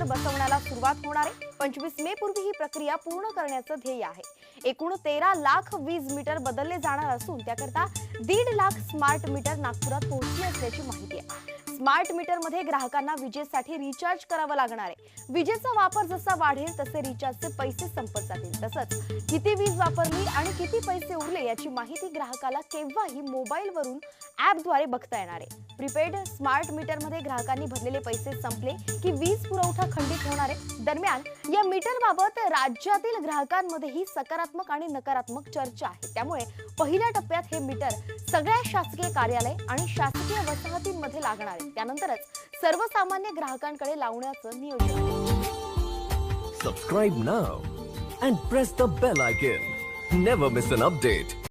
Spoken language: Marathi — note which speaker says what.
Speaker 1: सरकार बसवण्याला सुरुवात होणार आहे. पंचवीस मे पूर्वी ही प्रक्रिया पूर्ण करण्याचं ध्येय आहे. एकूण तेरा लाख वीज मीटर बदलले जाणार असून त्याकरता दीड लाख स्मार्ट मीटर नागपुरात पोहोचली असल्याची माहिती आहे. स्मार्ट मीटरमध्ये ग्राहकांना विजेसाठी रिचार्ज करावं लागणार आहे. विजेचा वापर जसा वाढेल तसे रिचार्जचे पैसे संपत जातील. तसंच किती वीज वापरली आणि किती पैसे उरले याची माहिती ग्राहकाला केव्हाही मोबाईलवरून ॲपद्वारे बघता येणार आहे. प्रीपेड स्मार्ट मीटरमध्ये ग्राहकांनी भरलेले पैसे संपले की वीज पुरवठा खंडित होणार आहे. दरम्यान या मीटरबाबत राज्यातील ग्राहकांमध्येही सकारात्मक आणि नकारात्मक चर्चा आहे. त्यामुळे पहिल्या टप्प्यात हे मीटर सगळ्या शासकीय कार्यालय आणि शासकीय वसाहतींमध्ये लागणार आहे. त्यानंतरच सर्वसामान्य ग्राहकांकडे लावण्याचं नियोजन
Speaker 2: subscribe now and press the bell icon never miss an update.